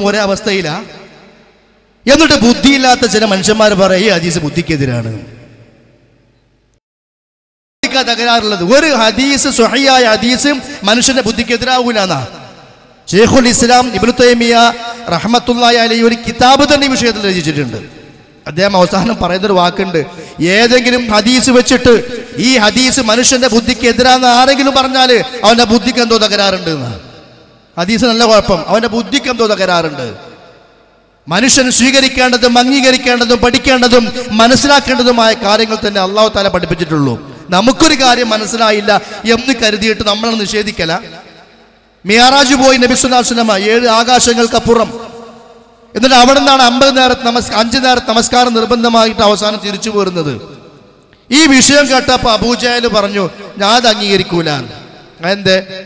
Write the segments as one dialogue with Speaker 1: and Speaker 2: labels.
Speaker 1: ഇപ്പോഴും ഒരേ അവസ്ഥയിലാ എന്നിട്ട് ബുദ്ധിയില്ലാത്ത ചില മനുഷ്യന്മാർ പറയും ഹദീസ് ബുദ്ധിക്കെതിരാണ്. ബുദ്ധിക്കാ തകരാറുള്ളത്. ഒരു ഹദീസ് സുഹയായ ഹദീസ് മനുഷ്യന്റെ ബുദ്ധിക്ക് എതിരാവൂലെന്നാ ഷെയ്ഖുൽ ഇസ്ലാം ഇബ്നു തൈമിയ അലൈഹി ഒരു കിതാബ് തന്നെ ഈ വിഷയത്തിൽ രചിച്ചിട്ടുണ്ട്. അദ്ദേഹം അവസാനം പറയുന്നൊരു വാക്കുണ്ട് ഏതെങ്കിലും ഹദീസ് വെച്ചിട്ട് ഈ ഹദീസ് മനുഷ്യന്റെ ബുദ്ധിക്ക് എതിരാന്ന് ആരെങ്കിലും പറഞ്ഞാൽ അവന്റെ ബുദ്ധിക്ക് എന്തോ തകരാറുണ്ട് എന്ന്. ഹദീസ് നല്ല കുഴപ്പം. അവന്റെ ബുദ്ധിക്ക് എന്തോ തകരാറുണ്ട് മനുഷ്യൻ സ്വീകരിക്കേണ്ടതും അംഗീകരിക്കേണ്ടതും പഠിക്കേണ്ടതും മനസ്സിലാക്കേണ്ടതുമായ കാര്യങ്ങൾ തന്നെ അള്ളാഹു താല പഠിപ്പിച്ചിട്ടുള്ളൂ. നമുക്കൊരു കാര്യം മനസ്സിലായില്ല എന്ന് കരുതിയിട്ട് നമ്മൾ നിഷേധിക്കല. മിയാറാജ് പോയി നബിസുല്ലാസ്ലമ ഏഴ് ആകാശങ്ങൾക്കപ്പുറം എന്നിട്ട് അവിടെ നിന്നാണ് അമ്പത് നേരത്തെ നമസ് അഞ്ച് നേരത്തെ നമസ്കാരം നിർബന്ധമായിട്ട് അവസാനം തിരിച്ചു പോരുന്നത്. ഈ വിഷയം കേട്ടപ്പോൾ അബൂജയൽ പറഞ്ഞു ഞാൻ അത് അംഗീകരിക്കൂല. എന്തേ?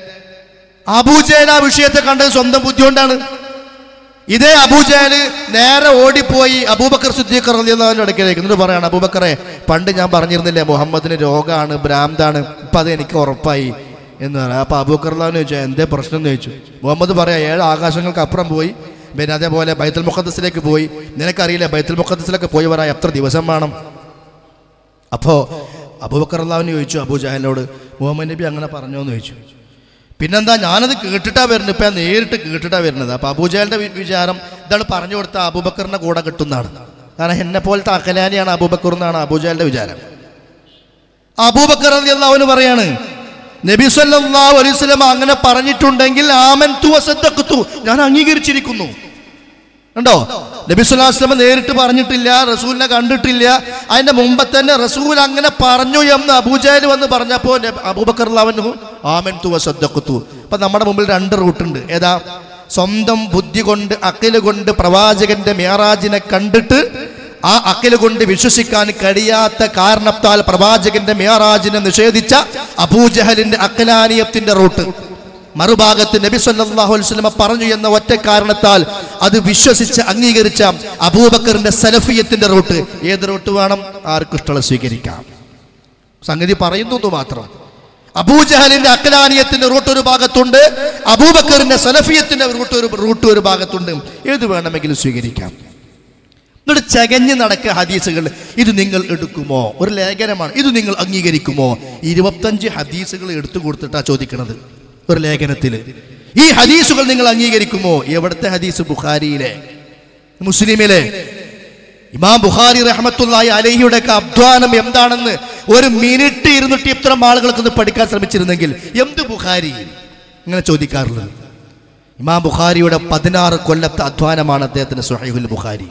Speaker 1: അബൂജയൽ ആ വിഷയത്തെ കണ്ടത് സ്വന്തം ബുദ്ധി കൊണ്ടാണ് ഇതേ അബൂജേൽ നേരെ ഓടിപ്പോയി അബൂബക്കർ സുദ്ദീഖ് റളിയല്ലാഹുവിന്റെ ഇടയ്ക്കിലേക്ക് എന്നിട്ട് പറയാണ് അബൂബക്കറെ പണ്ട് ഞാൻ പറഞ്ഞിരുന്നില്ലേ മുഹമ്മദിന് രോഗമാണ് ഭ്രാന്താണ് ഇപ്പം അത് എനിക്ക് ഉറപ്പായി. എന്ന് പറയാം അപ്പോൾ അബൂബക്കർ അള്ളാഹുവിന് ചോദിച്ചാൽ എന്തേ പ്രശ്നം? എന്ന് ചോദിച്ചു. മുഹമ്മദ് പറയാം ഏഴ് ആകാശങ്ങൾക്ക് അപ്പുറം പോയി പിന്നെ അതേപോലെ ബൈത്തുൽ മുഖദ്സിലേക്ക് പോയി. നിനക്കറിയില്ല ബൈത്തുൽ മുഖദ്സിലൊക്കെ പോയി വരാൻ എത്ര ദിവസം വേണം? അപ്പോൾ അബൂബക്കർ അള്ളാഹുവിന് ചോദിച്ചു അബൂജാഹലിനോട് മുഹമ്മദ് നബി അങ്ങനെ പറഞ്ഞോ? എന്ന് ചോദിച്ചു. പിന്നെന്താ ഞാനത് കേട്ടിട്ടാ വരുന്നത്. ഇപ്പം നേരിട്ട് കേട്ടിട്ടാ വരുന്നത്. അപ്പം അബൂജഹലിന്റെ വി- വിചാരം ഇതാണ് പറഞ്ഞു കൊടുത്ത അബൂബക്കറിന്റെ കൂടെ കിട്ടുന്നതാണ്. കാരണം എന്നെ പോലത്തെ അക്കലാനിയാണ് അബൂബക്കർ എന്നാണ് അബൂജഹലിന്റെ വിചാരം. അബൂബക്കർ അവന് പറയാണ് നബി സല്ലല്ലാഹു അലൈഹി വസല്ലം അങ്ങനെ പറഞ്ഞിട്ടുണ്ടെങ്കിൽ ആമൻതു വസദ്ദഖ്തു ഞാൻ അംഗീകരിച്ചിരിക്കുന്നു. ഉണ്ടോ നബി സ്വല്ലല്ലാഹു അലൈഹി വസല്ലം നേരിട്ട് പറഞ്ഞിട്ടില്ല റസൂലിനെ കണ്ടിട്ടില്ല. അതിന്റെ മുമ്പ് തന്നെ റസൂൽ അങ്ങനെ പറഞ്ഞു എന്ന് അബൂജാൽ വന്ന് പറഞ്ഞപ്പോൾ അബൂബക്കർ അവനു ആമൻ തു വസദ്ദഖ്തു അപ്പൊ നമ്മുടെ മുമ്പിൽ രണ്ട് റൂട്ടുണ്ട് ഏതാ? സ്വന്തം ബുദ്ധി കൊണ്ട് അക്കിൽ കൊണ്ട് പ്രവാചകന്റെ മേറാജിനെ കണ്ടിട്ട് ആ അക്കിൽ കൊണ്ട് വിശ്വസിക്കാൻ കഴിയാത്ത കാരണത്താൽ പ്രവാചകന്റെ മേറാജിനെ നിഷേധിച്ച അബൂജഹലിന്റെ അക്കലാനിയത്തിന്റെ റൂട്ട് മറുഭാഗത്ത് നബി സല്ലല്ലാഹു അലൈഹി വസല്ലമ പറഞ്ഞു എന്ന ഒറ്റ കാരണത്താൽ അത് വിശ്വസിച്ച് അംഗീകരിച്ച അബൂബക്കറിന്റെ സലഫിയത്തിന്റെ റൂട്ട്. ഏത് റൂട്ട് വേണം? ആർക്കും സ്വീകരിക്കാം. സംഗതി പറയുന്നു മാത്രം. അബൂജഹലിന്റെ അക്കലാനിയത്തിന്റെ റൂട്ട് ഒരു ഭാഗത്തുണ്ട് അബൂബക്കറിന്റെ സലഫിയത്തിന്റെ റൂട്ട് ഒരു റൂട്ട് ഒരു ഭാഗത്തുണ്ട്. ഏത് വേണമെങ്കിലും സ്വീകരിക്കാം. എന്നിട്ട് ചകഞ്ഞ് നടക്കുക ഹദീസുകൾ ഇത് നിങ്ങൾ എടുക്കുമോ? ഒരു ലേഖനമാണ് ഇത് നിങ്ങൾ അംഗീകരിക്കുമോ? ഇരുപത്തഞ്ച് ഹദീസുകൾ എടുത്തു കൊടുത്തിട്ടാണ് ചോദിക്കണത്. ഒരു ലേഖനത്തിൽ ഈ ഹദീസുകൾ നിങ്ങൾ അംഗീകരിക്കുമോ? എവിടുത്തെ ഹദീസ്? ബുഖാരിയിലെ. മുസ്ലിമിലെ. ഇമാം ബുഖാരി റഹ്മത്തുള്ളാഹി അലഹിയുടെ ഒക്കെ അധ്വാനം എന്താണെന്ന് ഒരു മിനിറ്റ് ഇരുന്നിട്ട് ഇത്തരം ആളുകൾക്ക് ഒന്ന് പഠിക്കാൻ ശ്രമിച്ചിരുന്നെങ്കിൽ എന്ത് ബുഖാരി? ഇങ്ങനെ ചോദിക്കാറുള്ളത്. ഇമാം ബുഖാരിയുടെ പതിനാറ് കൊല്ലത്തെ അധ്വാനമാണ് അദ്ദേഹത്തിന് സുഹൈഹുൽ ബുഖാരി.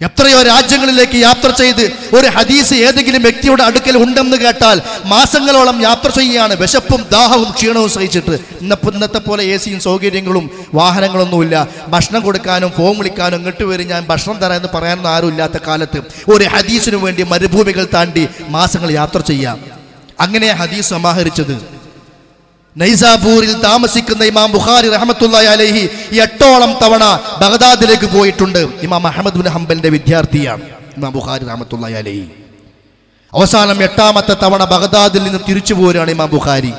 Speaker 1: എത്രയോ രാജ്യങ്ങളിലേക്ക് യാത്ര ചെയ്ത് ഒരു ഹദീസ് ഏതെങ്കിലും വ്യക്തിയുടെ അടുക്കൽ ഉണ്ടെന്ന് കേട്ടാൽ മാസങ്ങളോളം യാത്ര ചെയ്യുകയാണ്. വിശപ്പും ദാഹവും ക്ഷീണവും സഹിച്ചിട്ട്. ഇന്നപ്പോൾ ഇന്നത്തെ പോലെ എ സിയും സൗകര്യങ്ങളും വാഹനങ്ങളൊന്നുമില്ല. ഭക്ഷണം കൊടുക്കാനും ഫോൺ വിളിക്കാനും ഇങ്ങോട്ട് വരും ഞാൻ ഭക്ഷണം തരാം എന്ന് പറയാനൊന്നും ആരും ഇല്ലാത്ത കാലത്ത് ഒരു ഹദീസിനു വേണ്ടി മരുഭൂമികൾ താണ്ടി മാസങ്ങൾ യാത്ര ചെയ്യാം. അങ്ങനെ ഹദീസ് സമാഹരിച്ചത്. നൈസാപൂരിൽ താമസിക്കുന്ന ഇമാം ബുഖാരി റഹമത്തുള്ളാഹി അലൈഹി എട്ടോളം തവണ ബഗദാദിലേക്ക് പോയിട്ടുണ്ട്. ഇമാം അഹമ്മദ് ഹംബലിന്റെ വിദ്യാർത്ഥിയാണ് ഇമാം ബുഖാരി റഹമത്തുള്ളാഹി അലഹി. അവസാനം എട്ടാമത്തെ തവണ ബഗദാദിൽ നിന്ന് തിരിച്ചു പോരുകയാണ് ഇമാം ബുഖാരി.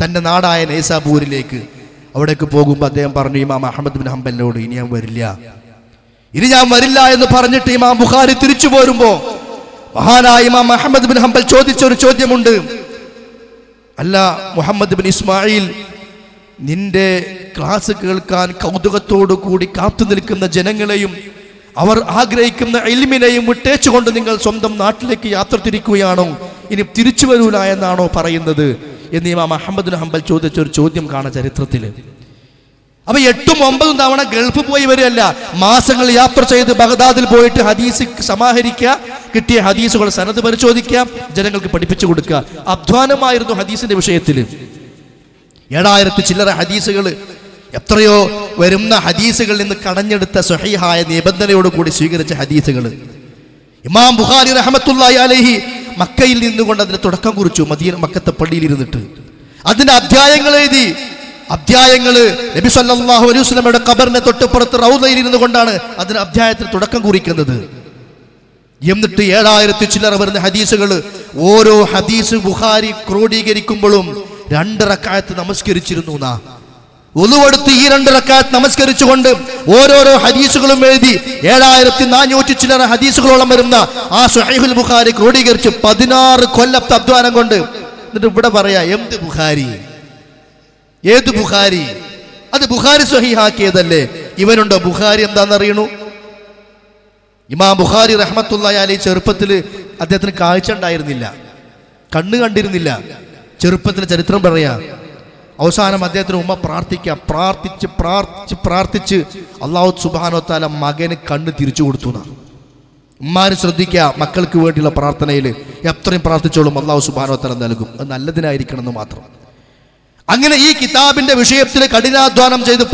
Speaker 1: തന്റെ നാടായ നൈസാപൂരിലേക്ക് അവിടേക്ക് പോകുമ്പോൾ അദ്ദേഹം പറഞ്ഞു ഇമാം അഹമ്മദ് ബിൻ ഹംബലിനോട് ഇനി ഞാൻ വരില്ല. ഇനി ഞാൻ വരില്ല എന്ന് പറഞ്ഞിട്ട് ഇമാം ബുഖാരി തിരിച്ചു പോരുമ്പോ മഹാനായ ഇമാം അഹമ്മദ് ബിൻ ഹംബൽ ചോദിച്ച ഒരു ചോദ്യമുണ്ട്. അല്ല മുഹമ്മദ് ബിൻ ഇസ്മായിൽ നിന്റെ ക്ലാസ് കേൾക്കാൻ കൗതുകത്തോടു കൂടി കാത്തു നിൽക്കുന്ന ജനങ്ങളെയും അവർ ആഗ്രഹിക്കുന്ന എൽമിനെയും വിട്ടേച്ചുകൊണ്ട് നിങ്ങൾ സ്വന്തം നാട്ടിലേക്ക് യാത്ര തിരിക്കുകയാണോ? ഇനി തിരിച്ചു വരൂല എന്നാണോ പറയുന്നത്? എന്ന് ഇമാം അഹമ്മദ് ഹംബൽ ചോദിച്ച ഒരു ചോദ്യം കാണാം ചരിത്രത്തിൽ അപ്പൊ എട്ടും ഒമ്പതും തവണ ഗൾഫ് പോയി വരികയല്ല. മാസങ്ങൾ യാത്ര ചെയ്ത് ബഗ്ദാദിൽ പോയിട്ട് ഹദീസ് സമാഹരിക്കുക കിട്ടിയ ഹദീസുകൾ സനത് പരിശോധിക്കാം ജനങ്ങൾക്ക് പഠിപ്പിച്ചു കൊടുക്കുക. അധ്വാനമായിരുന്നു ഹദീസിന്റെ വിഷയത്തിൽ. ഏഴായിരത്തി ചില്ലറ ഹദീസുകൾ എത്രയോ വരുന്ന ഹദീസുകളിൽ നിന്ന് കടഞ്ഞെടുത്ത സ്വഹീഹായ നിബന്ധനയോടുകൂടി സ്വീകരിച്ച ഹദീസുകൾ. ഇമാം ബുഹാരി റഹമത്തുല്ലായി അലഹി മക്കയിൽ നിന്നുകൊണ്ട് അതിന് തുടക്കം കുറിച്ചു മദീന മക്കത്തെ പള്ളിയിൽ ഇരുന്നിട്ട് അതിന്റെ അധ്യായങ്ങൾ എഴുതി അധ്യായങ്ങൾ നബി സല്ലാഹു അലൈഹി സ്വലമയുടെ ഖബറിനെ തൊട്ടുപുറത്ത് റൗദയിൽ ഇരുന്നു കൊണ്ടാണ് അതിന് അധ്യായത്തിന് തുടക്കം കുറിക്കുന്നത്. എന്നിട്ട് ഏഴായിരത്തി ചില്ലറ വരുന്ന ഹദീസുകൾ. ഓരോ ഹദീസ് ബുഹാരി ക്രോഡീകരിക്കുമ്പോഴും രണ്ട് റക്കായത്ത് നമസ്കരിച്ചിരുന്നു നാ ഒന്നുകൊടുത്ത് ഈ രണ്ട് റക്കാത്ത് നമസ്കരിച്ചുകൊണ്ട് ഓരോരോ ഹദീസുകളും എഴുതി ഏഴായിരത്തി നാനൂറ്റി ചില്ലറ ഹദീസുകളോളം വരുന്ന ആ സുഹൈഹുൽ ബുഖാരി ക്രോഡീകരിച്ച് പതിനാറ് കൊല്ലത്തെ അധ്വാനം കൊണ്ട് എന്നിട്ട് ഇവിടെ പറയാ എന്ത് ബുഖാരി? ഏത് ബുഖാരി? അത് ബുഖാരി സഹിഹാക്കിയതല്ലേ ഇവനുണ്ടോ ബുഖാരി എന്താണെന്നറിയണു ഇമാം ബുഖാരി റഹ്മത്തുള്ള അലി ചെറുപ്പത്തിൽ അദ്ദേഹത്തിന് കാഴ്ച ഉണ്ടായിരുന്നില്ല. കണ്ണ് കണ്ടിരുന്നില്ല. ചെറുപ്പത്തിൽ ചരിത്രം പറയാ. അവസാനം അദ്ദേഹത്തിന് ഉമ്മ പ്രാർത്ഥിക്കുക പ്രാർത്ഥിച്ച് പ്രാർത്ഥിച്ച് പ്രാർത്ഥിച്ച് അള്ളാഹു സുബാനോ താല മകന് കണ്ണ് തിരിച്ചു കൊടുത്തു എന്നാ ഉമ്മാരും ശ്രദ്ധിക്കുക മക്കൾക്ക് വേണ്ടിയുള്ള പ്രാർത്ഥനയിൽ എത്രയും പ്രാർത്ഥിച്ചോളും അള്ളാഹു സുബാനോ താല നൽകും. അത് നല്ലതിനായിരിക്കണം എന്ന് മാത്രം. അങ്ങനെ ഈ കിതാബിന്റെ വിഷയത്തിൽ കഠിനാധ്വാനം ചെയ്ത്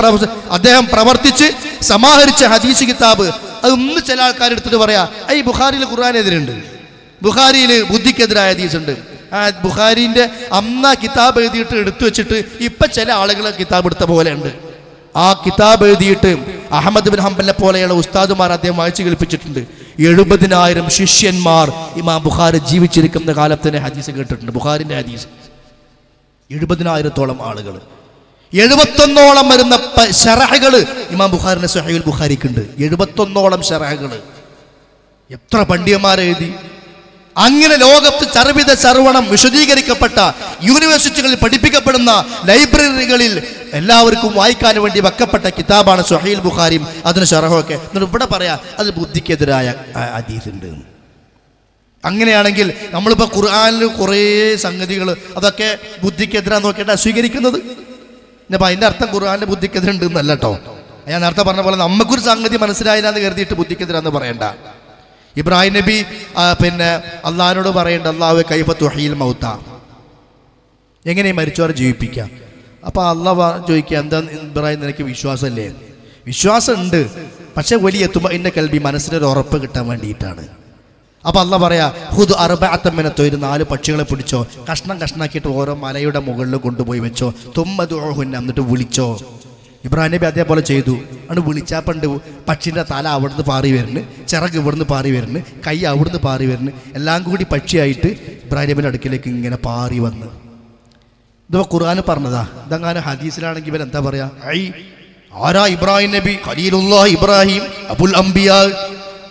Speaker 1: അദ്ദേഹം പ്രവർത്തിച്ച് സമാഹരിച്ച ഹദീസ് കിതാബ് അത് ചില ആൾക്കാർ എടുത്തിട്ട് പറയാ "ആ, ഈ ബുഖാരിയിൽ ഖുർആാനെതിരുണ്ട് ബുഖാരിയിൽ ബുദ്ധിക്കെതിരായ ഹദീസ് ഉണ്ട് ആ ബുഖാരിന്റെ അന്ന കിതാബ് എഴുതിയിട്ട് എടുത്തു വെച്ചിട്ട് ഇപ്പൊ ചില ആളുകൾ കിതാബ് എടുത്ത പോലെ ഉണ്ട്. ആ കിതാബ് എഴുതിയിട്ട് അഹമ്മദ് ബിൻ ഹംബലിനെ പോലെയുള്ള ഉസ്താദുമാർ അദ്ദേഹം വായിച്ചു കേൾപ്പിച്ചിട്ടുണ്ട്. എഴുപതിനായിരം ശിഷ്യന്മാർ ഇമാം ബുഖാരി ജീവിച്ചിരിക്കുന്ന കാലത്തിന് ഹദീസ് കേട്ടിട്ടുണ്ട്. ബുഖാരിന്റെ ഹദീസ്. എഴുപതിനായിരത്തോളം ആളുകൾ എഴുപത്തൊന്നോളം വരുന്ന ഷറഹകൾ ഇമാം ബുഖാരിന്റെ സഹീൽ ബുഖാരിക്കുണ്ട്. എഴുപത്തൊന്നോളം ഷറഹകൾ എത്ര പണ്ഡിയന്മാരെഴുതി. അങ്ങനെ ലോകത്ത് ചർവിത ചർവണം വിശദീകരിക്കപ്പെട്ട യൂണിവേഴ്സിറ്റികളിൽ പഠിപ്പിക്കപ്പെടുന്ന ലൈബ്രറികളിൽ എല്ലാവർക്കും വായിക്കാൻ വേണ്ടി വെക്കപ്പെട്ട കിതാബാണ് സുഹൈൽ ബുഖാരിയും അതിന് ഷറഹൊക്കെ എന്നിട്ട് ഇവിടെ പറയാ അത് ബുദ്ധിക്കെതിരായ അതീതുണ്ട് അങ്ങനെയാണെങ്കിൽ നമ്മളിപ്പോൾ ഖുർആാനിൽ കുറേ സംഗതികൾ അതൊക്കെ ബുദ്ധിക്കെതിരാ നോക്കിയിട്ടാണ് സ്വീകരിക്കുന്നത്. അപ്പം അതിന്റെ അർത്ഥം ഖുർആാന്റെ ബുദ്ധിക്കെതിരുണ്ട് എന്നല്ല കേട്ടോ ഞാൻ നേരത്തെ പറഞ്ഞ പോലെ നമുക്കൊരു സംഗതി മനസ്സിലായില്ല എന്ന് കരുതിയിട്ട് ബുദ്ധിക്കെതിരാന്ന് പറയണ്ട. ഇബ്രാഹിം നബി പിന്നെ അള്ളാഹിനോട് പറയേണ്ട അള്ളാഹു കൈഫ വഹീൽ മൗത്ത. എങ്ങനെ മരിച്ചവരെ ജീവിപ്പിക്കാം? അപ്പോൾ അള്ളാഹ് ചോദിക്കുക എന്താ ഇബ്രാഹിം നിനക്ക് വിശ്വാസമല്ലേ? വിശ്വാസം ഉണ്ട് പക്ഷെ വലിയ എത്തുമ്പോൾ എന്റെ കൽബി മനസ്സിനൊരു ഉറപ്പ് കിട്ടാൻ വേണ്ടിയിട്ടാണ്. അപ്പൊ അല്ല പറയാ ഹുദ് അറുബാത്തമ്മനത്തോ ഒരു നാല് പക്ഷികളെ പിടിച്ചോ കഷ്ണം കഷ്ണാക്കിയിട്ട് ഓരോ മലയുടെ മുകളിൽ കൊണ്ടുപോയി വെച്ചോ തുമ്മത് ഓഹുന്ന എന്നിട്ട് വിളിച്ചോ. ഇബ്രാഹിം നബി അതേപോലെ ചെയ്തു. ആണ് വിളിച്ചാൽ പണ്ട് പക്ഷിന്റെ തല അവിടുന്ന് പാറി വരുന്നു ചിറക് ഇവിടുന്ന് പാറി വരുന്നു കൈ അവിടുന്ന് പാറി വരുന്നു എല്ലാം കൂടി പക്ഷിയായിട്ട് ഇബ്രാഹിം നബിന്റെ അടുക്കിലേക്ക് ഇങ്ങനെ പാറി വന്ന്. ഇതിപ്പോൾ ഖുർആൻ പറഞ്ഞതാ. ഇതങ്ങാനും ഹദീസിലാണെങ്കിൽ ഇവൻ എന്താ പറയാ? ഐ ആരാ ഇബ്രാഹിം നബി? ഖലീലുള്ള ഇബ്രാഹിം അബുൽ അംബിയ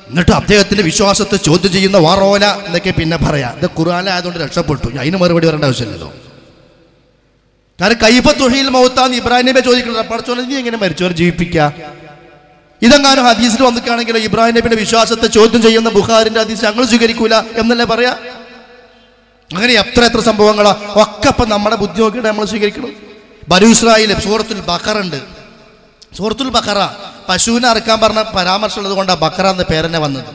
Speaker 1: എന്നിട്ട് അദ്ദേഹത്തിന്റെ വിശ്വാസത്തെ ചോദ്യം ചെയ്യുന്ന വാറോല എന്നൊക്കെ പിന്നെ പറയാം. ഇത് ഖുർആനായതുകൊണ്ട് രക്ഷപ്പെട്ടു. ഞാൻ അതിന് മറുപടി വരേണ്ട ആവശ്യമില്ലല്ലോ. കാരണം കൈഫ തുഹിൽ മൗത്താന്ന് ഇബ്രാഹിം ചോദിക്കുന്നത് പഠിച്ചോളെ നീ എങ്ങനെ മരിച്ചവർ ജീവിപ്പിക്കുക ഇതെങ്ങാനും ഹദീസിൽ വന്നിട്ടാണെങ്കിലോ ഇബ്രാഹിം നബിയുടെ വിശ്വാസത്തെ ചോദ്യം ചെയ്യുന്ന ബുഹാറിന്റെ ഹദീസ് ഞങ്ങൾ സ്വീകരിക്കൂല എന്നല്ലേ പറയാ? അങ്ങനെ എത്ര എത്ര സംഭവങ്ങളാ. ഒക്കെ ഇപ്പം നമ്മുടെ ബുദ്ധി നോക്കിയിട്ട് നമ്മൾ സ്വീകരിക്കണം ബനു ഇസ്രായേൽ സൂറത്തുൽ ബഖറ സൂറത്തുൽ ബഖറ പശുവിനെ അറക്കാൻ പറഞ്ഞ പരാമർശം ഉള്ളത് കൊണ്ടാണ് ബക്കറ എന്ന പേരെന്നെ വന്നത്.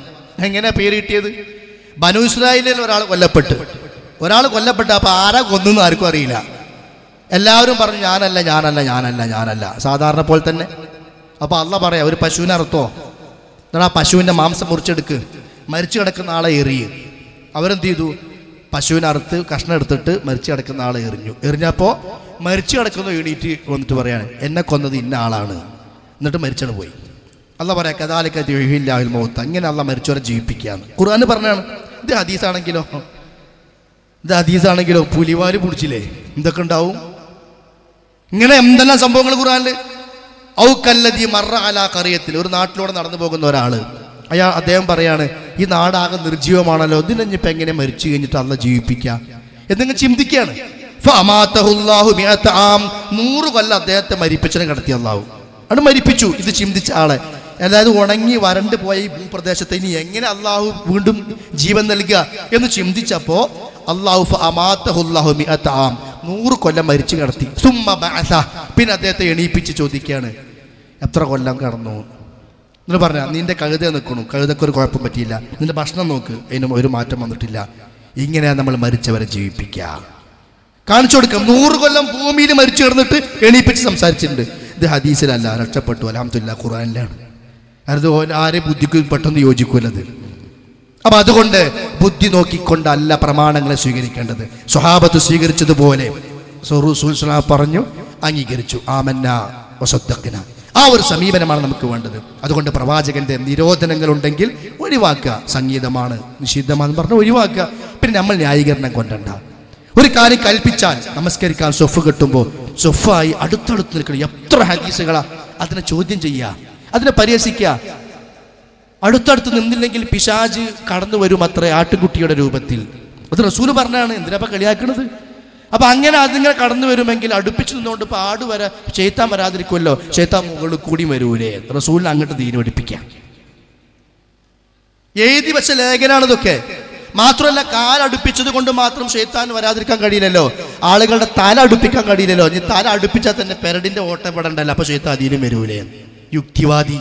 Speaker 1: എങ്ങനെ പേര് കിട്ടിയത് ബനു ഇസ്രായേലിൽ ഒരാൾ കൊല്ലപ്പെട്ടു. ഒരാൾ കൊല്ലപ്പെട്ടു അപ്പൊ ആരാ കൊന്നെന്ന് ആർക്കും അറിയില്ല. എല്ലാവരും പറഞ്ഞു ഞാനല്ല ഞാനല്ല ഞാനല്ല ഞാനല്ല. സാധാരണ പോലെ തന്നെ. അപ്പൊ അല്ല പറയാ ഒരു പശുവിനെ അറുത്തോ? എന്നാൽ ആ പശുവിന്റെ മാംസം മുറിച്ചെടുക്ക്. മരിച്ചു കിടക്കുന്ന ആളെ എറിയ്. അവരെന്ത് ചെയ്തു? പശുവിനെ അറുത്ത് കഷ്ണം എടുത്തിട്ട് മരിച്ചു കിടക്കുന്ന ആളെ എറിഞ്ഞു. എറിഞ്ഞപ്പോൾ മരിച്ചു കിടക്കുന്ന എണീറ്റ് വന്നിട്ട് പറയാണ് എന്നെ കൊന്നത് ഇന്ന ആളാണ്. എന്നിട്ട് മരിച്ചാണ് പോയി. അല്ല പറയാ കഥാലിക്കാഹിൽ മൗത്ത് അങ്ങനെ അല്ല മരിച്ചവരെ ജീവിപ്പിക്കുകയാണ്. ഖുർആാന് പറഞ്ഞാണ് ഇത് ഹദീസാണെങ്കിലോ? ഇത് ഹദീസാണെങ്കിലോ? പുലിവാര് പിടിച്ചില്ലേ? എന്തൊക്കെ ഉണ്ടാവും? ഇങ്ങനെ എന്തെല്ലാം സംഭവങ്ങൾ ഖുർആനിൽ ഔക്കല്ലതി മറ അല കറിയത്തിൽ ഒരു നാട്ടിലൂടെ നടന്നു പോകുന്ന ഒരാൾ അയാൾ അദ്ദേഹം പറയാണ് ഈ നാടാകെ നിർജീവമാണല്ലോ ഇപ്പം എങ്ങനെ മരിച്ചു കഴിഞ്ഞിട്ട് അല്ല ജീവിപ്പിക്കുക എന്തെങ്കിലും ചിന്തിക്കുകയാണ്. നൂറ് കൊല്ലം അദ്ദേഹത്തെ മരിപ്പിച്ചതിനെ കടത്തി അള്ളാഹു അത് മരിപ്പിച്ചു. ഇത് ചിന്തിച്ച ആളെ. അതായത് ഉണങ്ങി വരണ്ട് പോയി ഭൂപ്രദേശത്തെ ഇനി എങ്ങനെ അള്ളാഹു വീണ്ടും ജീവൻ നൽകുക എന്ന് ചിന്തിച്ചപ്പോ അള്ളാഹു. നൂറ് കൊല്ലം മരിച്ചു കിടത്തി. പിന്നെ അദ്ദേഹത്തെ എണീപ്പിച്ച് ചോദിക്കുകയാണ് എത്ര കൊല്ലം കടന്നു? എന്ന് പറഞ്ഞ നിന്റെ കഴുത നിൽക്കണു. കഴുതക്ക് ഒരു കുഴപ്പം പറ്റിയില്ല. നിന്റെ ഭക്ഷണം നോക്ക്. അതിനും ഒരു മാറ്റം വന്നിട്ടില്ല. ഇങ്ങനെയാണ് നമ്മൾ മരിച്ചവരെ ജീവിപ്പിക്കുക. കാണിച്ചു കൊടുക്കാം. നൂറ് കൊല്ലം ഭൂമിയിൽ മരിച്ചു കിടന്നിട്ട് എണീപ്പിച്ച് സംസാരിച്ചിട്ടുണ്ട്. ഇത് ഹദീസിലല്ല രക്ഷപ്പെട്ടു. അലഹമില്ല ഖുറാനിലാണ് അത് ആരെ ബുദ്ധിക്ക് പെട്ടെന്ന് യോജിക്കൂലത്. അപ്പൊ അതുകൊണ്ട് ബുദ്ധി നോക്കിക്കൊണ്ടല്ല പ്രമാണങ്ങളെ സ്വീകരിക്കേണ്ടത്. സ്വഹാബത്ത് സ്വീകരിച്ചതുപോലെ പറഞ്ഞു അംഗീകരിച്ചു. ആമന്ന ഒസത്തക്കന ആ ഒരു സമീപനമാണ് നമുക്ക് വേണ്ടത്. അതുകൊണ്ട് പ്രവാചകന്റെ നിരോധനങ്ങൾ ഉണ്ടെങ്കിൽ ഒഴിവാക്കുക. സംഗീതമാണ് നിഷിദ്ധമാണെന്ന് പറഞ്ഞ് ഒഴിവാക്കുക. പിന്നെ നമ്മൾ ന്യായീകരണം കൊണ്ടണ്ട. ഒരു കാര്യം കൽപ്പിച്ചാൽ നമസ്കരിക്കാൻ സൊഫ് കിട്ടുമ്പോൾ സൊഫായി അടുത്തടുത്ത് നിൽക്കണം. എത്ര ഹദീസുകളാ? അതിനെ ചോദ്യം ചെയ്യുക അതിനെ പരിഹസിക്കുക അടുത്തടുത്ത് നിന്നില്ലെങ്കിൽ പിശാജ് കടന്നു വരും അത്ര ആട്ടുകുട്ടിയുടെ രൂപത്തിൽ. അത് റസൂൽ പറഞ്ഞാണ്. എന്തിനാ കളിയാക്കണത്? അപ്പൊ അങ്ങനെ അതിങ്ങനെ കടന്നു വരുമെങ്കിൽ അടുപ്പിച്ച് നിന്നുകൊണ്ട് ഇപ്പൊ ആട് വരാ ചേത്താൻ വരാതിരിക്കുമല്ലോ. ചേത്താൻ മുകളിൽ കൂടി വരൂലേ. റസൂലിനെ അങ്ങോട്ട് തീരെ പഠിപ്പിക്കാം എഴുതി വെച്ച ലേഖനാണ് ഇതൊക്കെ മാത്രമല്ല കാലടുപ്പിച്ചത് കൊണ്ട് മാത്രം ഷെയ്ത്താൻ വരാതിരിക്കാൻ കഴിയില്ലല്ലോ. ആളുകളുടെ തല അടുപ്പിക്കാൻ കഴിയില്ലല്ലോ. ഇനി തല അടുപ്പിച്ചാൽ തന്നെ പെരടിന്റെ ഓട്ടം പെടണ്ടല്ലോ. അപ്പൊ ഷെയ്ത്താൻ അതിലും വരൂലേ. യുക്തിവാദി.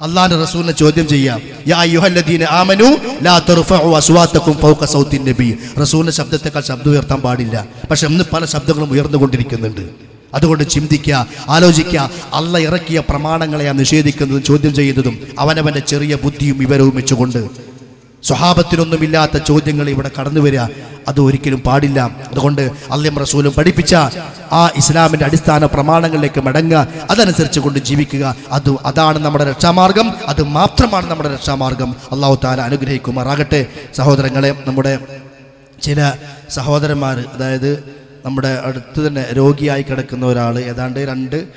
Speaker 1: അള്ളാന്റെ റസൂലിനെ ചോദ്യം ചെയ്യാം. യാ ആമനു ലാ നബി. റസൂലിന്റെ ശബ്ദത്തെക്കാൾ ശബ്ദം ഉയർത്താൻ പാടില്ല. പക്ഷെ ഇന്ന് പല ശബ്ദങ്ങളും ഉയർന്നുകൊണ്ടിരിക്കുന്നുണ്ട്. അതുകൊണ്ട് ചിന്തിക്കുക ആലോചിക്കുക. അല്ല ഇറക്കിയ പ്രമാണങ്ങളെയാ നിഷേധിക്കുന്നതും ചോദ്യം ചെയ്യുന്നതും അവനവന്റെ ചെറിയ ബുദ്ധിയും വിവരവും വെച്ചുകൊണ്ട് സ്വഭാവത്തിനൊന്നുമില്ലാത്ത ചോദ്യങ്ങൾ ഇവിടെ കടന്നു വരിക. അത് ഒരിക്കലും പാടില്ല. അതുകൊണ്ട് അല്യം റസൂലും പഠിപ്പിച്ച ആ ഇസ്ലാമിന്റെ അടിസ്ഥാന പ്രമാണങ്ങളിലേക്ക് മടങ്ങുക. അതനുസരിച്ച് കൊണ്ട് ജീവിക്കുക. അത് അതാണ് നമ്മുടെ രക്ഷാമാർഗം. അത് മാത്രമാണ് നമ്മുടെ രക്ഷാമാർഗം. അള്ളാഹു താല അനുഗ്രഹിക്കുമാറാകട്ടെ. സഹോദരങ്ങളെ നമ്മുടെ ചില സഹോദരന്മാർ അതായത് നമ്മുടെ അടുത്ത് തന്നെ രോഗിയായി കിടക്കുന്ന ഒരാൾ ഏതാണ്ട് രണ്ട്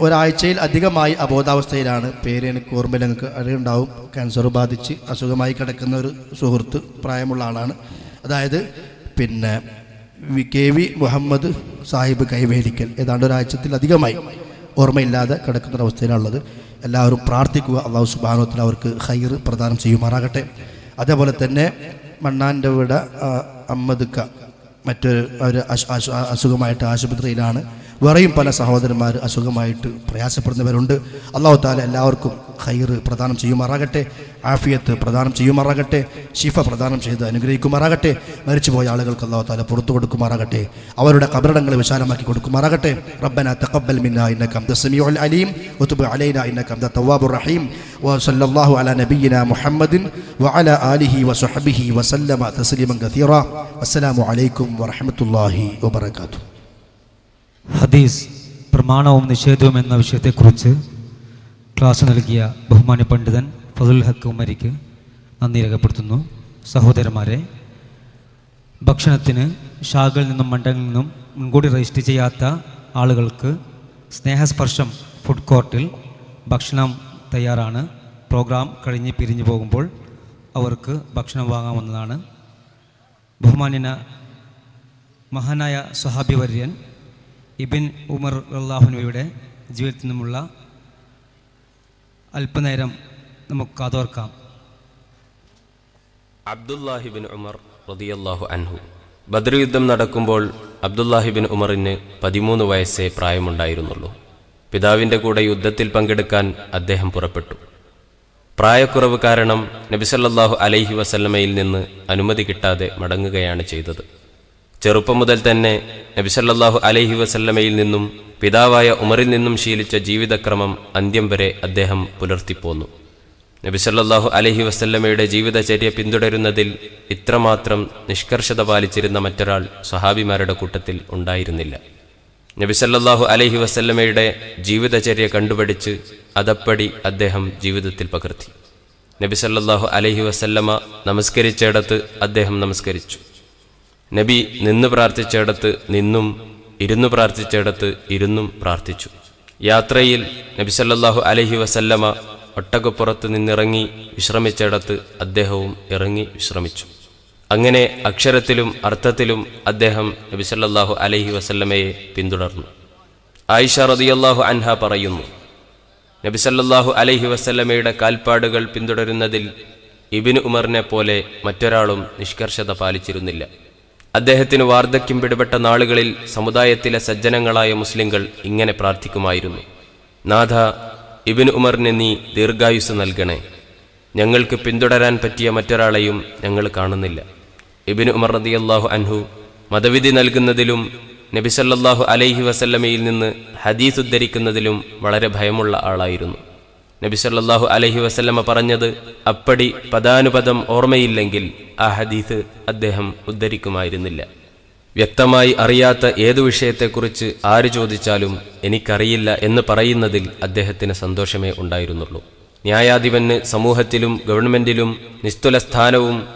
Speaker 1: ഒരാഴ്ചയിൽ അധികമായി അബോധാവസ്ഥയിലാണ്. പേര് എനിക്ക് ഓർമ്മയിൽ നിങ്ങൾക്ക് അറിയുണ്ടാവും ക്യാൻസർ ബാധിച്ച് അസുഖമായി കിടക്കുന്ന ഒരു സുഹൃത്ത് പ്രായമുള്ള ആളാണ്. അതായത് പിന്നെ V K V Muhammad Sahib Kaivelikkal. ഏതാണ്ട് ഒരാഴ്ചത്തിൽ അധികമായി ഓർമ്മയില്ലാതെ കിടക്കുന്ന ഒരവസ്ഥയിലാണുള്ളത്. എല്ലാവരും പ്രാർത്ഥിക്കുക. അള്ളാഹു സുബാനോത്തിൽ അവർക്ക് ഹൈർ പ്രദാനം ചെയ്യുമാറാകട്ടെ. അതേപോലെ തന്നെ മണ്ണാന്റെ വീട് അമ്മദുക്ക മറ്റൊരു അസു- അസുഖമായിട്ട് ആശുപത്രിയിലാണ്. വേറെയും പല സഹോദരന്മാർ അസുഖമായിട്ട് പ്രയാസപ്പെടുന്നവരുണ്ട്. അള്ളാഹു താല എല്ലാവർക്കും ഹൈർ പ്രദാനം ചെയ്യുമാറാകട്ടെ ആഫിയത്ത് പ്രദാനം ചെയ്യുമാറാകട്ടെ ഷിഫ പ്രദാനം ചെയ്ത് അനുഗ്രഹിക്കുമാറാകട്ടെ മരിച്ചുപോയ ആളുകൾക്ക് അള്ളാഹു താല പുറത്തു കൊടുക്കുമാറാകട്ടെ അവരുടെ കബറിടങ്ങളെ വിശാലമാക്കി കൊടുക്കുമാറാകട്ടെ. റബ്ബന തഖബ്ബൽ മിന്ന ഇന്നക അൻത സമീഉൽ അലീം വതുബ് അലൈന ഇന്നക അൻത തവ്വാബുർ റഹീം വസല്ലല്ലാഹു അലാ നബിയിന മുഹമ്മദിൻ വഅലാ ആലിഹി വസഹ്ബിഹി വസല്ലമ തസ്ലീമൻ കസീറ. അസ്സലാമു അലൈക്കും വറഹ്മത്തുള്ളാഹി വബറകാതുഹു.
Speaker 2: ഹദീസ് പ്രമാണവും നിഷേധവും എന്ന വിഷയത്തെക്കുറിച്ച് ക്ലാസ് നൽകിയ ബഹുമാന്യ പണ്ഡിതൻ ഫതുൽ ഹക്ക് ഉമരിക്ക് നന്ദി രേഖപ്പെടുത്തുന്നു. സഹോദരന്മാരെ ഭക്ഷണത്തിന് ശാഖകളിൽ നിന്നും മണ്ടങ്ങളിൽ നിന്നും മുൻകൂടി രജിസ്റ്റർ ചെയ്യാത്ത ആളുകൾക്ക് സ്നേഹസ്പർശം ഫുഡ് കോർട്ടിൽ ഭക്ഷണം തയ്യാറാണ്. പ്രോഗ്രാം കഴിഞ്ഞ് പിരിഞ്ഞു പോകുമ്പോൾ അവർക്ക് ഭക്ഷണം വാങ്ങാമെന്നതാണ് ബഹുമാന്യന മഹാനായ സ്വഹാബി വര്യൻ ഇബിൻ ഉമർ അള്ളാഹുനുവയുടെ ജീവിതത്തിൽ നിന്നുമുള്ള അല്പനേരം നമുക്ക് കാതോർക്കാം
Speaker 3: അബ്ദുല്ലാഹിബിൻ ഉമർ റതിയല്ലാഹു അൻഹു. ബദർ യുദ്ധം നടക്കുമ്പോൾ അബ്ദുല്ലാഹിബിൻ ഉമറിന് പതിമൂന്ന് വയസ്സേ പ്രായമുണ്ടായിരുന്നുള്ളൂ. പിതാവിന്റെ കൂടെ യുദ്ധത്തിൽ പങ്കെടുക്കാൻ അദ്ദേഹം പുറപ്പെട്ടു. പ്രായക്കുറവ് കാരണം നബിസല്ലാഹു അലൈഹി വസല്ലമയിൽ നിന്ന് അനുമതി കിട്ടാതെ മടങ്ങുകയാണ് ചെയ്തത്. ചെറുപ്പം മുതൽ തന്നെ നബിസല്ലാഹു അലൈഹി വസല്ലമയിൽ നിന്നും പിതാവായ ഉമറിൽ നിന്നും ശീലിച്ച ജീവിതക്രമം അന്ത്യം വരെ അദ്ദേഹം പുലർത്തിപ്പോന്നു. നബിസല്ലാഹു അലഹി വസല്ലമയുടെ ജീവിതചര്യ പിന്തുടരുന്നതിൽ ഇത്രമാത്രം നിഷ്കർഷത പാലിച്ചിരുന്ന മറ്റൊരാൾ സഹാബിമാരുടെ കൂട്ടത്തിൽ ഉണ്ടായിരുന്നില്ല. നബിസല്ലാഹു അലഹി വസല്ലമയുടെ ജീവിതചര്യ കണ്ടുപഠിച്ച് അതപ്പടി അദ്ദേഹം ജീവിതത്തിൽ പകർത്തി. നബിസല്ലാഹു അലഹി വസല്ലമ നമസ്കരിച്ചിടത്ത് അദ്ദേഹം നമസ്കരിച്ചു. നബി നിന്ന് പ്രാർത്ഥിച്ചിടത്ത് നിന്നും ഇരുന്നു പ്രാർത്ഥിച്ചിടത്ത് ഇരുന്നും പ്രാർത്ഥിച്ചു. യാത്രയിൽ നബി സല്ലാഹു അലഹി വസല്ലമ ഒട്ടകപ്പുറത്ത് നിന്നിറങ്ങി വിശ്രമിച്ചിടത്ത് അദ്ദേഹവും ഇറങ്ങി വിശ്രമിച്ചു. അങ്ങനെ അക്ഷരത്തിലും അർത്ഥത്തിലും അദ്ദേഹം നബി സല്ലാഹു അലഹി വസല്ലമയെ പിന്തുടർന്നു. ആയിഷ റളിയല്ലാഹു അൻഹ പറയുന്നു നബി സല്ലാഹു അലഹി വസല്ലമയുടെ കാൽപ്പാടുകൾ പിന്തുടരുന്നതിൽ ഇബിന് ഉമറിനെ പോലെ മറ്റൊരാളും നിഷ്കർഷത പാലിച്ചിരുന്നില്ല. അദ്ദേഹത്തിന് വാർദ്ധക്യം പിടിപെട്ട നാളുകളിൽ സമുദായത്തിലെ സജ്ജനങ്ങളായ മുസ്ലിങ്ങൾ ഇങ്ങനെ പ്രാർത്ഥിക്കുമായിരുന്നു. നാഥ ഇബിൻ ഉമറിന് നീ ദീർഘായുസ് നൽകണേ. ഞങ്ങൾക്ക് പിന്തുടരാൻ പറ്റിയ മറ്റൊരാളെയും ഞങ്ങൾ കാണുന്നില്ല. ഇബിൻ ഉമർ റദിയല്ലാഹു അൻഹു മതവിധി നൽകുന്നതിലും നബിസല്ലാഹു അലൈഹി വസല്ലമയിൽ നിന്ന് ഹദീസ് ഉദ്ധരിക്കുന്നതിലും വളരെ ഭയമുള്ള ആളായിരുന്നു. നബിസല്ലാഹു അലഹി വസല്ലമ പറഞ്ഞത് അപ്പടി പദാനുപദം ഓർമ്മയില്ലെങ്കിൽ ആ ഹദീസ് അദ്ദേഹം ഉദ്ധരിക്കുമായിരുന്നില്ല. വ്യക്തമായി അറിയാത്ത ഏതു വിഷയത്തെക്കുറിച്ച് ആര് ചോദിച്ചാലും എനിക്കറിയില്ല എന്ന് പറയുന്നതിൽ അദ്ദേഹത്തിന് സന്തോഷമേ ഉണ്ടായിരുന്നുള്ളൂ. ന്യായാധിപന് സമൂഹത്തിലും ഗവൺമെന്റിലും നിസ്തുല സ്ഥാനവും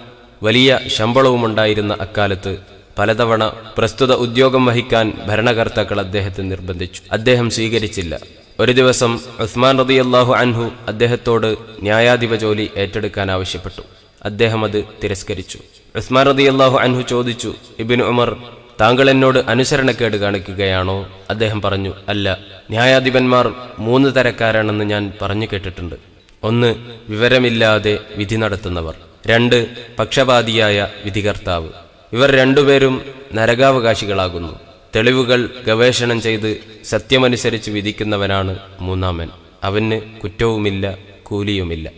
Speaker 3: വലിയ ശമ്പളവും ഉണ്ടായിരുന്ന അക്കാലത്ത് പലതവണ പ്രസ്തുത ഉദ്യോഗം വഹിക്കാൻ ഭരണകർത്താക്കൾ അദ്ദേഹത്തെ നിർബന്ധിച്ചു. അദ്ദേഹം സ്വീകരിച്ചില്ല. ഒരു ദിവസം ഉസ്മാൻ റളിയല്ലാഹു അൻഹു അദ്ദേഹത്തോട് ന്യായാധിപ ജോലി ഏറ്റെടുക്കാൻ ആവശ്യപ്പെട്ടു. അദ്ദേഹം അത് തിരസ്കരിച്ചു. ഉസ്മാൻ റളിയല്ലാഹു അൻഹു ചോദിച്ചു ഇബിൻ ഉമർ താങ്കൾ എന്നോട് അനുസരണക്കേട് കാണിക്കുകയാണോ? അദ്ദേഹം പറഞ്ഞു അല്ല ന്യായാധിപന്മാർ മൂന്ന് തരക്കാരാണെന്ന് ഞാൻ പറഞ്ഞു കേട്ടിട്ടുണ്ട്. ഒന്ന് വിവരമില്ലാതെ വിധി നടത്തുന്നവർ. രണ്ട് പക്ഷപാതിയായ വിധികർത്താവ്. ഇവർ രണ്ടുപേരും നരകാവകാശികളാകുന്നു. തെളിവുകൾ ഗവേഷണം ചെയ്ത് സത്യമനുസരിച്ച് വിധിക്കുന്നവനാണ് മൂന്നാമൻ. അവന് കുറ്റവുമില്ല കൂലിയുമില്ല.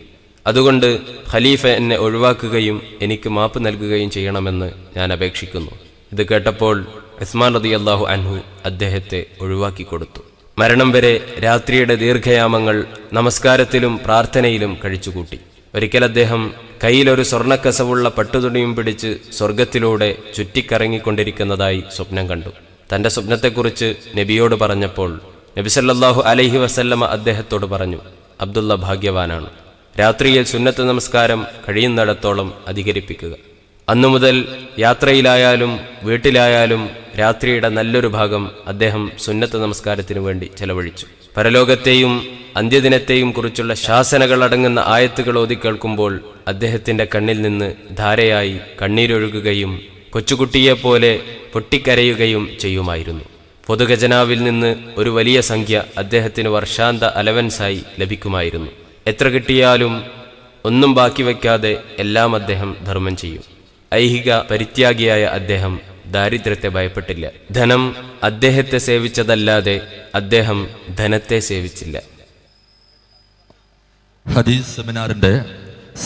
Speaker 3: അതുകൊണ്ട് ഖലീഫ എന്നെ ഒഴിവാക്കുകയും എനിക്ക് മാപ്പ് നൽകുകയും ചെയ്യണമെന്ന് ഞാൻ അപേക്ഷിക്കുന്നു. ഇത് കേട്ടപ്പോൾ ഉസ്മാൻ റതി അള്ളാഹു അൻഹു അദ്ദേഹത്തെ ഒഴിവാക്കി കൊടുത്തു. മരണം വരെ രാത്രിയുടെ ദീർഘയാമങ്ങൾ നമസ്കാരത്തിലും പ്രാർത്ഥനയിലും കഴിച്ചുകൂട്ടി. ഒരിക്കൽ അദ്ദേഹം കയ്യിലൊരു സ്വർണക്കസവുള്ള പട്ടുതുണിയും പിടിച്ച് സ്വർഗത്തിലൂടെ ചുറ്റിക്കറങ്ങിക്കൊണ്ടിരിക്കുന്നതായി സ്വപ്നം കണ്ടു. തന്റെ സ്വപ്നത്തെക്കുറിച്ച് നബിയോട് പറഞ്ഞപ്പോൾ നബിസല്ലാഹു അലൈഹി വസല്ലമ അദ്ദേഹത്തോട് പറഞ്ഞു അബ്ദുള്ള ഭാഗ്യവാനാണ്. രാത്രിയിൽ സുന്നത്ത് നമസ്കാരം കഴിയുന്നിടത്തോളം അധികരിപ്പിക്കുക. അന്നു മുതൽ യാത്രയിലായാലും വീട്ടിലായാലും രാത്രിയുടെ നല്ലൊരു ഭാഗം അദ്ദേഹം സുന്നത്ത് നമസ്കാരത്തിനു വേണ്ടി ചെലവഴിച്ചു. പരലോകത്തെയും അന്ത്യദിനത്തെയും കുറിച്ചുള്ള ശാസനകൾ അടങ്ങുന്ന ആയത്തുകൾ ഓതി കേൾക്കുമ്പോൾ അദ്ദേഹത്തിന്റെ കണ്ണിൽ നിന്ന് ധാരയായി കണ്ണീരൊഴുകുകയും കൊച്ചുകുട്ടിയെപ്പോലെ പൊട്ടിക്കരയുകയും ചെയ്യുമായിരുന്നു. പൊതുഖജനാവിൽ നിന്ന് ഒരു വലിയ സംഖ്യ അദ്ദേഹത്തിന് വർഷാന്ത അലവൻസായി ലഭിക്കുമായിരുന്നു. എത്ര കിട്ടിയാലും ഒന്നും ബാക്കി വയ്ക്കാതെ എല്ലാം അദ്ദേഹം ധർമ്മം ചെയ്യും. ഐഹിക പരിത്യാഗിയായ അദ്ദേഹം ദാരിദ്ര്യത്തെ ഭയപ്പെട്ടില്ല. ധനം അദ്ദേഹത്തെ സേവിച്ചതല്ലാതെ അദ്ദേഹം ധനത്തെ സേവിച്ചില്ല.
Speaker 4: ഹദീസ് സെമിനാറിന്റെ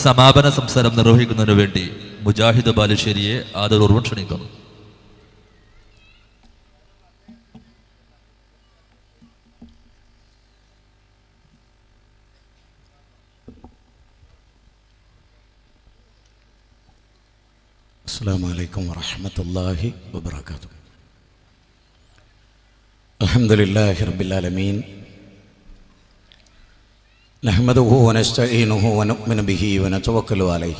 Speaker 4: സമാപന സംസാരം നിർവഹിക്കുന്നതിനു വേണ്ടി മുജാഹിദ് ബാലുശ്ശേരിയെ ആദരപൂർവ്വം ക്ഷണിക്കുന്നു
Speaker 5: السلام عليكم ورحمة الله وبركاته الحمد لله رب العالمين نحمده ونستعينه ونؤمن به ونتوكل عليه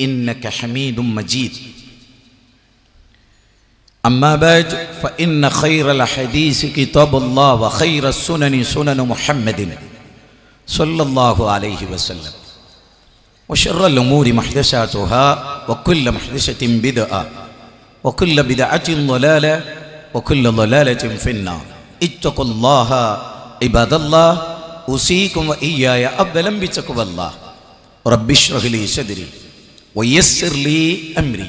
Speaker 5: إنك حميد مجيد. أما بعد فإن خير الحديث كتاب الله وخير السنن سنن محمد صلى الله عليه وسلم. وشر الأمور محدثاتها وكل محدثة بدعة وكل بدعة ضلالة وكل ضلالة في النار. اتقوا الله عباد الله أوصيكم وإياي أولا بتقوى الله. رب اشرح لي صدري. ويسر لي أمري.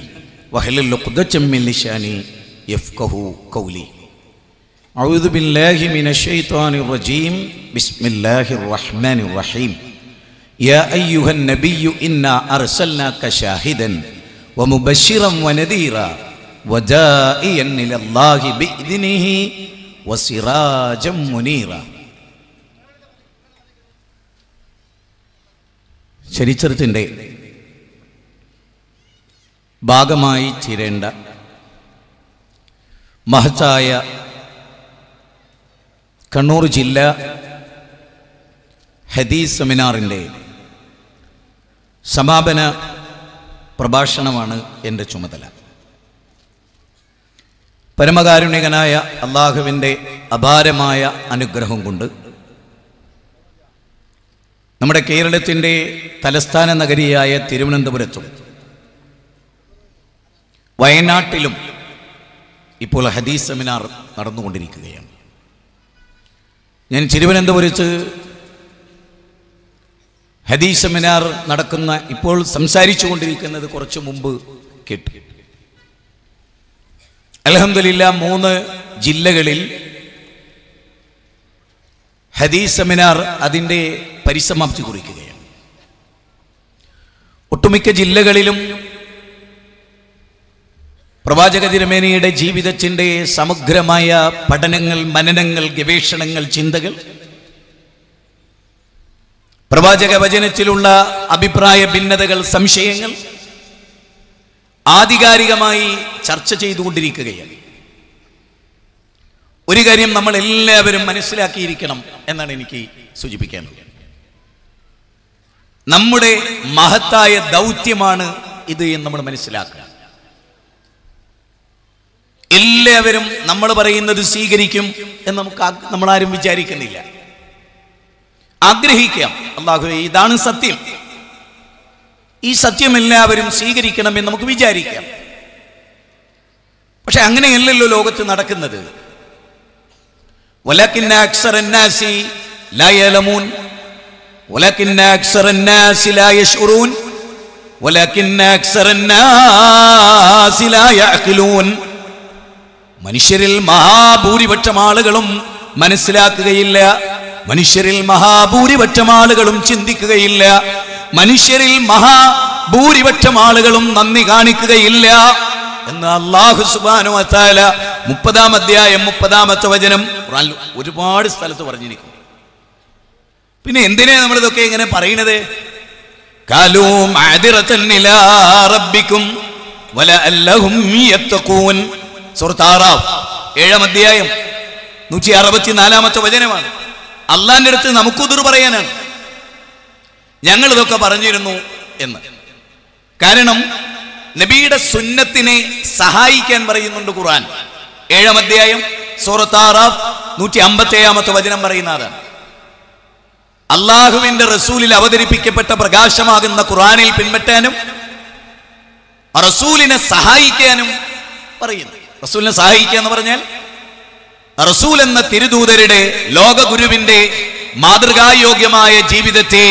Speaker 5: وحلل عقدة من لساني؟ يفقه قولي. أعوذ بالله من الشيطان الرجيم. بسم الله الرحمن الرحيم. يا أيها النبي إنا أرسلناك شاهدا ومبشرا ونذيرا وداعيا إلى الله بإذنه وسراجا منيرا. شريطة ഭാഗമായി ചേരേണ്ട മഹത്തായ കണ്ണൂർ ജില്ല ഹദീസ് സെമിനാറിന്റെ സമാപന പ്രഭാഷണമാണ് എന്റെ ചുമതല. പരമകാരുണികനായ അള്ളാഹുവിന്റെ അപാരമായ അനുഗ്രഹം കൊണ്ട് നമ്മുടെ കേരളത്തിന്റെ തലസ്ഥാന നഗരിയായ തിരുവനന്തപുരത്തും വയനാട്ടിലും ഇപ്പോൾ ഹദീസ് സെമിനാർ നടന്നുകൊണ്ടിരിക്കുകയാണ്. ഞാൻ തിരുവനന്തപുരത്ത് ഹദീസ് സെമിനാർ നടക്കുന്ന ഇപ്പോൾ സംസാരിച്ചു കൊണ്ടിരിക്കുന്നത് കുറച്ച് മുമ്പ് കേട്ടു. അലഹമില്ല മൂന്ന് ജില്ലകളിൽ ഹദീസ് സെമിനാർ അതിന്റെ പരിസമാപ്തി കുറിക്കുകയാണ്. ഒട്ടുമിക്ക ജില്ലകളിലും പ്രവാചക തിരുമേനിയുടെ ജീവിതത്തിന്റെ സമഗ്രമായ പഠനങ്ങൾ മനനങ്ങൾ ഗവേഷണങ്ങൾ ചിന്തകൾ. പ്രവാചക വചനത്തിലുള്ള അഭിപ്രായ ഭിന്നതകൾ സംശയങ്ങൾ ആധികാരികമായി ചർച്ച ചെയ്തുകൊണ്ടിരിക്കുകയാണ്. ഒരു കാര്യം നമ്മൾ എല്ലാവരും മനസ്സിലാക്കിയിരിക്കണം എന്നാണ് എനിക്ക് സൂചിപ്പിക്കാനുള്ളത്. നമ്മുടെ മഹത്തായ ദൗത്യമാണ് ഇത് എന്ന് നമ്മൾ മനസ്സിലാക്കുക എല്ലാവരും നമ്മൾ പറയുന്നത് സ്വീകരിക്കും എന്ന് നമുക്ക് നമ്മൾ ആരും വിചാരിക്കുന്നില്ല. ആഗ്രഹിക്കാം. അള്ളാഹു ഇതാണ് സത്യം. ഈ സത്യം എല്ലാവരും സ്വീകരിക്കണം എന്ന് നമുക്ക് വിചാരിക്കാം. പക്ഷെ അങ്ങനെയല്ലല്ലോ ലോകത്ത് നടക്കുന്നത്. മനുഷ്യരിൽ മഹാഭൂരിപക്ഷം ആളുകളും മനസ്സിലാക്കുകയില്ല. മനുഷ്യരിൽ മഹാഭൂരിപക്ഷം ആളുകളും ചിന്തിക്കുകയില്ല. മനുഷ്യരിൽ മഹാഭൂരിപക്ഷം ആളുകളും നന്ദി കാണിക്കുകയില്ല. എന്ന് അള്ളാഹു സുബാനു വത്താല മുപ്പതാം അധ്യായം മുപ്പതാമത്തെ വചനം ഒരുപാട് സ്ഥലത്ത് പറഞ്ഞിരിക്കും പിന്നെ എന്തിനാ നമ്മളിതൊക്കെ ഇങ്ങനെ പറയണത്? കാലവും ഇലാ ആറാഫ് ഏഴാം അധ്യായം നൂറ്റി അറുപത്തിനാലാമത്തെ വചനമാണ്. അള്ളാന്റെ അടുത്ത് നമുക്കുതിർ പറയാനാണ്. ഞങ്ങൾ ഇതൊക്കെ പറഞ്ഞിരുന്നു എന്ന്. കാരണം നബിയുടെ സുന്നത്തിനെ സഹായിക്കാൻ പറയുന്നുണ്ട് ഖുർആൻ. ഏഴാം അധ്യായം സുഹൃത്താറാവ് നൂറ്റി അമ്പത്തി ഏഴാമത്തെ വചനം പറയുന്ന അതാണ്. അള്ളാഹുവിന്റെ റസൂലിൽ അവതരിപ്പിക്കപ്പെട്ട പ്രകാശമാകുന്ന ഖുറാനിൽ പിൻപറ്റാനും റസൂലിനെ സഹായിക്കാനും പറയുന്നു. റസൂലിനെ സഹായിക്കുക എന്ന് പറഞ്ഞാൽ റസൂൽ എന്ന തിരുദൂതരുടെ ലോകഗുരുവിന്റെ മാതൃകായോഗ്യമായ ജീവിതത്തെ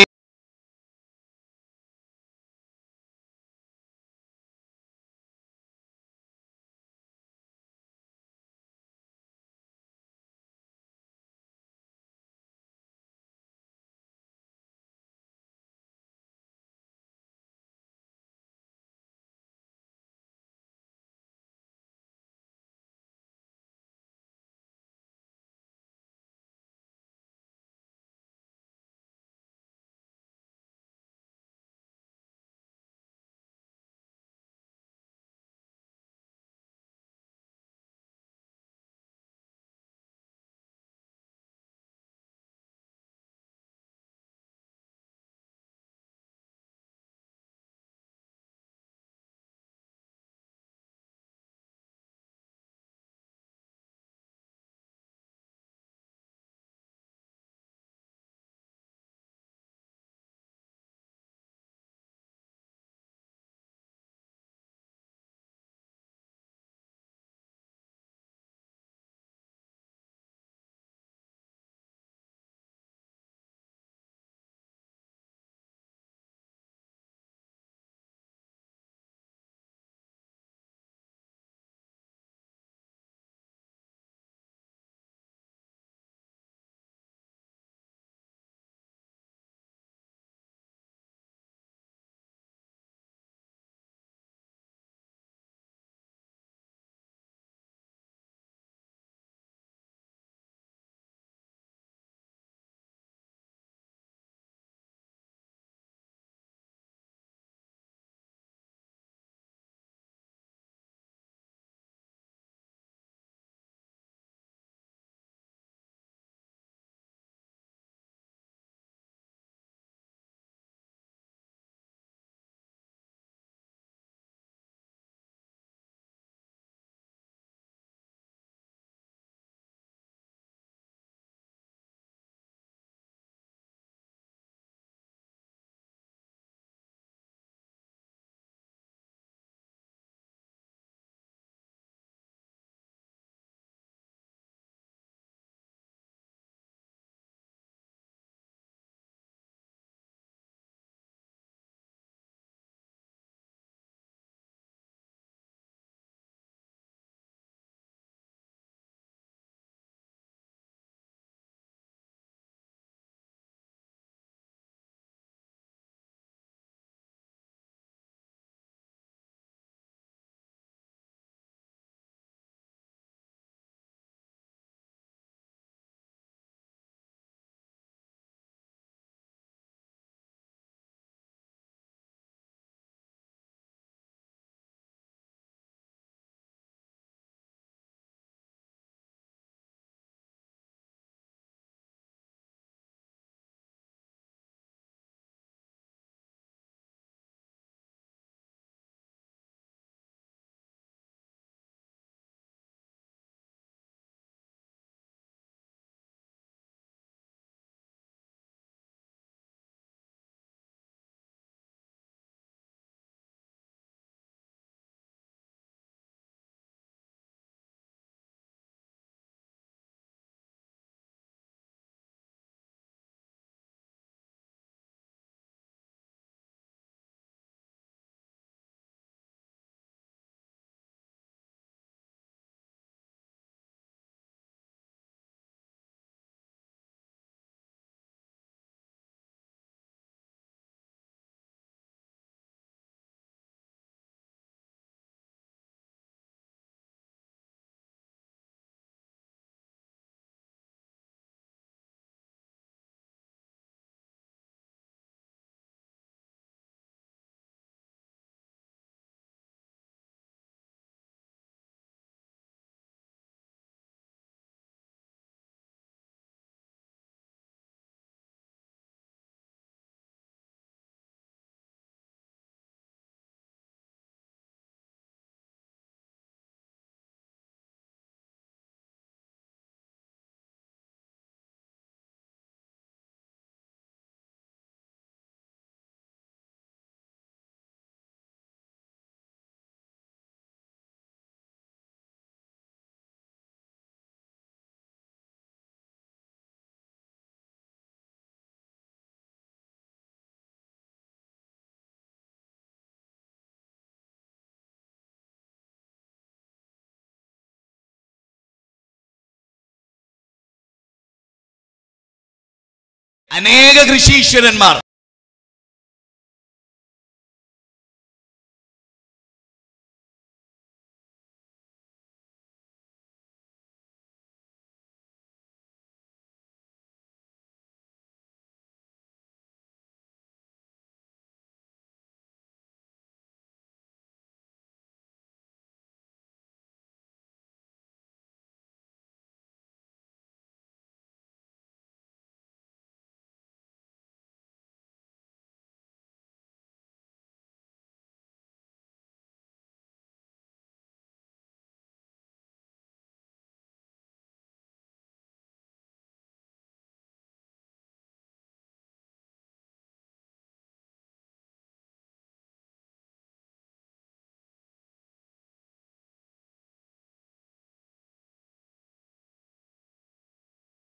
Speaker 5: അനേക കൃഷീശ്വരന്മാർ